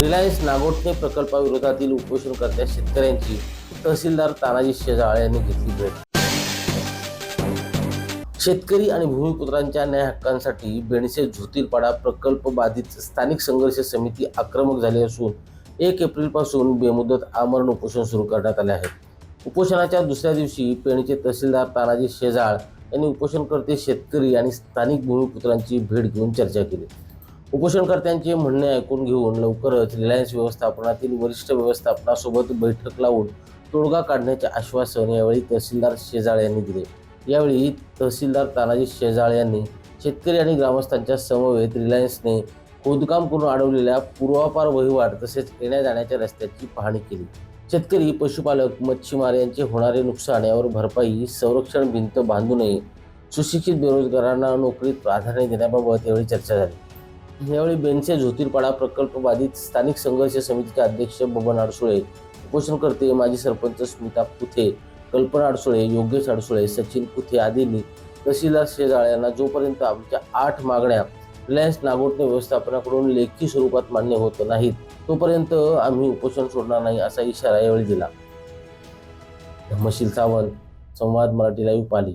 Reliance Nagothane प्रकल्पाविरोधातील उपोषणकर्त्या शेतकऱ्यांची तहसीलदार तानाजी शेजाळ यांनी घेतली भेट. शेतकरी आणि भूमिपुत्रांच्या न्याय हक्कांसाठी बेणसे झोतीलपाडा प्रकल्प बाधित स्थानिक संघर्ष समिती आक्रमक झाली असून एक एप्रिलपासून बेमुदत आमरण उपोषण सुरू करण्यात आले आहे. उपोषणाच्या दुसऱ्या दिवशी पेणचे तहसीलदार तानाजी शेजाळ यांनी उपोषणकर्ते शेतकरी आणि स्थानिक भूमिपुत्रांची भेट घेऊन चर्चा केली. उपोषणकर्त्यांचे म्हणणे ऐकून घेऊन लवकरच रिलायन्स व्यवस्थापनातील वरिष्ठ व्यवस्थापनासोबत बैठक लावून तोडगा काढण्याचे आश्वासन यावेळी तहसीलदार शेजाळ यांनी दिले. यावेळी तहसीलदार तानाजी शेजाळ यांनी शेतकरी आणि ग्रामस्थांच्या समवेत रिलायन्सने खोदकाम करून अडवलेल्या पूर्वापार वहिवाट तसेच येण्या जाण्याच्या रस्त्याची पाहणी केली. शेतकरी पशुपालक मच्छीमार यांचे होणारे नुकसान यावर भरपाई संरक्षण भिंत बांधू नये सुशिक्षित बेरोजगारांना नोकरीत प्राधान्य देण्याबाबत यावेळी चर्चा झाली. यावेळी बेनसे झोतीरपाडा प्रकल्प बाधित स्थानिक संघर्ष समितीचे अध्यक्ष बबन अडसुळे उपोषणकर्ते माजी सरपंच स्मिता पुथे कल्पना अडसुळे योगेश अडसुळे सचिन पुथे आदींनी तहसीलदार शेजाळ यांना जोपर्यंत आमच्या आठ मागण्या रिलायन्स नागोटने व्यवस्थापनाकडून लेखी स्वरूपात मान्य होत नाहीत तोपर्यंत आम्ही उपोषण सोडणार नाही असा इशारा यावेळी दिला. धम्मशील सावंत संवाद मराठी लाईव्ह पाली.